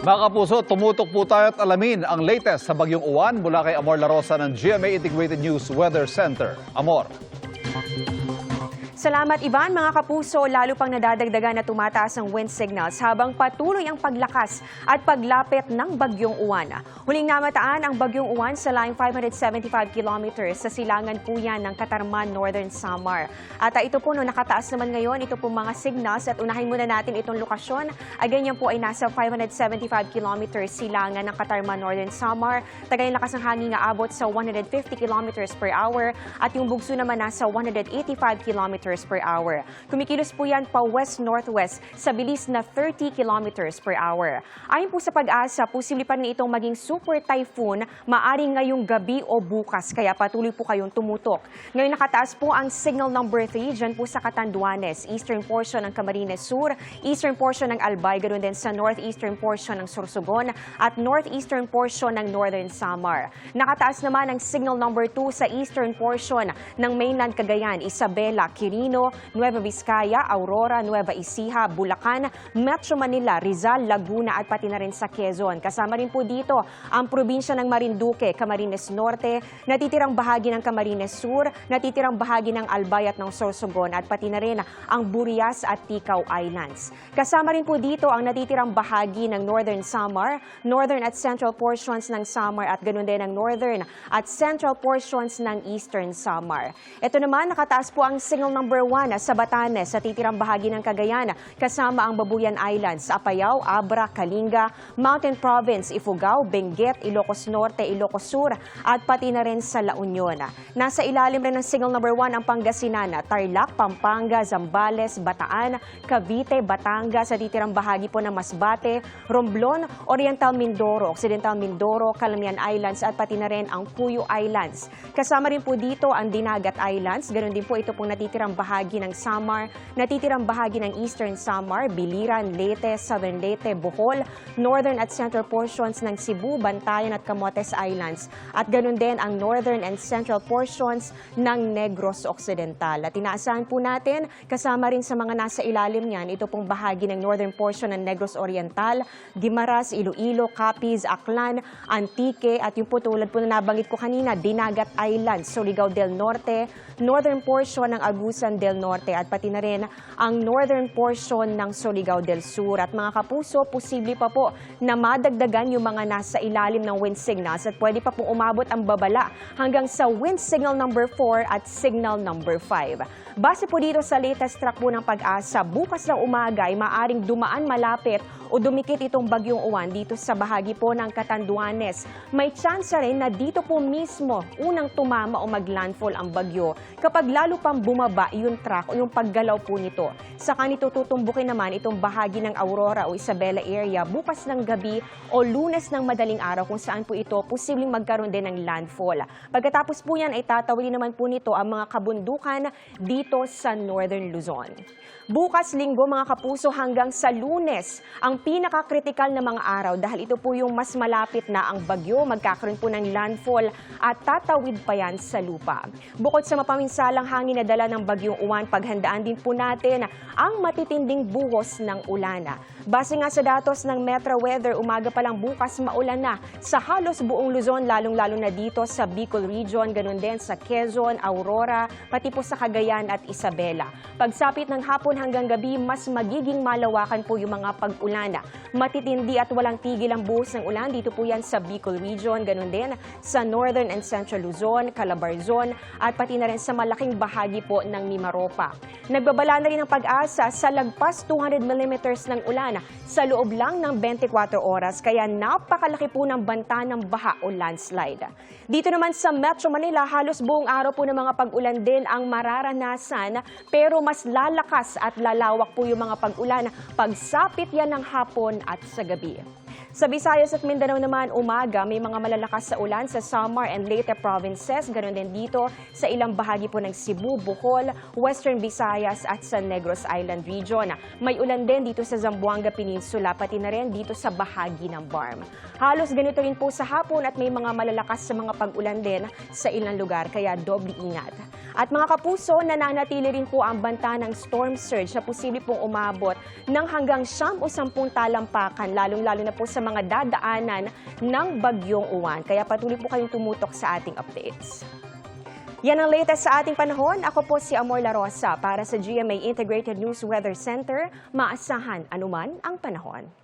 Mga kapuso, tumutok po tayo at alamin ang latest sa Bagyong Uwan mula kay Amor La Rosa ng GMA Integrated News Weather Center. Amor. Salamat Ivan, mga kapuso, lalo pang nadadagdagan na tumataas ang wind signals habang patuloy ang paglakas at paglapit ng Bagyong Uwan. Huling namataan ang Bagyong Uwan sa line 575 kilometers sa silangan po yan ng Katarman, Northern Samar. At ah, ito po, no, nakataas naman ngayon, ito po mga signals at unahin muna natin itong lokasyon. Again, yan po ay nasa 575 kilometers silangan ng Katarman, Northern Samar. Tagay lakas ng hangin nga abot sa 150 kilometers per hour at yung bugso naman nasa 185 kilometers per hour. Kumikilos po yan pa west-northwest sa bilis na 30 kilometers per hour. Ayon po sa pag-asa, posible pa rin itong maging super typhoon maaring ngayong gabi o bukas, kaya patuloy po kayong tumutok. Ngayon nakataas po ang signal number 3 dyan po sa Catanduanes, eastern portion ng Camarines Sur, eastern portion ng Albay, ganoon din sa northeastern portion ng Sorsogon at northeastern portion ng Northern Samar. Nakataas naman ang signal number 2 sa eastern portion ng mainland Cagayan, Isabela, Quirino, Nueva Vizcaya, Aurora, Nueva Ecija, Bulacan, Metro Manila, Rizal, Laguna at pati na rin sa Quezon. Kasama rin po dito ang probinsya ng Marinduque, Camarines Norte, natitirang bahagi ng Camarines Sur, natitirang bahagi ng Albay at ng Sorsogon at pati na rin ang Burias at Ticao Islands. Kasama rin po dito ang natitirang bahagi ng Northern Samar, Northern at Central portions ng Samar at ganun din ang Northern at Central portions ng Eastern Samar. Ito naman, nakataas po ang signal number 1 sa Batanes sa titirang bahagi ng Cagayan kasama ang Babuyan Islands, Apayao, Abra, Kalinga, Mountain Province, Ifugao, Benguet, Ilocos Norte, Ilocos Sur at pati na rin sa La Union. Nasa ilalim rin ng signal number 1 ang Pangasinan, Tarlac, Pampanga, Zambales, Bataan, Cavite, Batangas sa titirang bahagi po ng Masbate, Romblon, Oriental Mindoro, Occidental Mindoro, Calamian Islands at pati na rin ang Puyo Islands. Kasama rin po dito ang Dinagat Islands, ganoon din po ito pong natitirang bahagi ng Samar, natitirang bahagi ng Eastern Samar, Biliran, Leyte, Southern Leyte, Bohol, Northern at Central portions ng Cebu, Bantayan at Camotes Islands. At ganoon din ang Northern and Central portions ng Negros Occidental. At inaasahan po natin, kasama rin sa mga nasa ilalim niyan, ito pong bahagi ng northern portion ng Negros Oriental, Guimaras, Iloilo, Capiz, Aklan, Antique, at yung po tulad po na nabanggit ko kanina, Dinagat Islands, Surigao del Norte, northern portion ng Agusan del Norte at pati na rin ang northern portion ng Surigao del Sur. At mga kapuso, posible pa po na madagdagan yung mga nasa ilalim ng wind signals at pwede pa pong umabot ang babala hanggang sa wind signal number 4 at signal number 5. Base po dito sa latest track po ng pag-asa, bukas ng umaga ay maaring dumaan malapit o dumikit itong bagyong uwan dito sa bahagi po ng Catanduanes. May chance rin na dito po mismo unang tumama o maglandfall ang bagyo kapag lalo pang bumaba yung track o yung paggalaw po nito. Saka nito tutumbukin naman itong bahagi ng Aurora o Isabela area bukas ng gabi o lunes ng madaling araw kung saan po ito posibleng magkaroon din ng landfall. Pagkatapos po yan ay tatawid naman po nito ang mga kabundukan dito sa Northern Luzon. Bukas linggo mga kapuso hanggang sa lunes ang pinaka-critical na mga araw dahil ito po yung mas malapit na ang bagyo, magkakaroon po ng landfall at tatawid pa yan sa lupa. Bukod sa mapaminsalang hangin na dala ng bagyong uwan, paghandaan din po natin ang matitinding buhos ng ulan. Base nga sa datos ng Metro Weather, umaga pa lang bukas maulan na sa halos buong Luzon, lalong-lalo na dito sa Bicol Region, ganun din sa Quezon, Aurora, pati po sa Cagayan at Isabela. Pagsapit ng hapon hanggang gabi, mas magiging malawakan po yung mga pag-ulan. Matitindi at walang tigil ang buhos ng ulan. Dito po yan sa Bicol Region, ganun din sa Northern and Central Luzon, Calabarzon, at pati na rin sa malaking bahagi po ng Mimaropa. Nagbabala na rin ang pag-asa sa lagpas 200 millimeters ng ulan sa loob lang ng 24 oras, kaya napakalaki po ng banta ng baha o landslide. Dito naman sa Metro Manila, halos buong araw po ng mga pag-ulan din ang mararanasan, pero mas lalakas at lalawak po yung mga pag-ulan pagsapit yan ng hapon at sa gabi. Sa Visayas at Mindanao naman, umaga may mga malalakas sa ulan sa Samar and Leyte provinces. Ganon din dito sa ilang bahagi po ng Cebu, Bohol, Western Visayas at sa Negros Island region. May ulan din dito sa Zamboanga Peninsula, pati na rin dito sa bahagi ng Barm. Halos ganito rin po sa hapon at may mga malalakas sa mga pag-ulan din sa ilang lugar, kaya doble ingat. At mga kapuso, nananatili rin po ang banta ng storm surge na posible pong umabot ng hanggang siyam o sampung talampakan, lalong-lalo na po sa mga dadaanan ng bagyong uwan. Kaya patuloy po kayong tumutok sa ating updates. Yan ang latest sa ating panahon. Ako po si Amor La Rosa para sa GMA Integrated News Weather Center. Maasahan anuman ang panahon.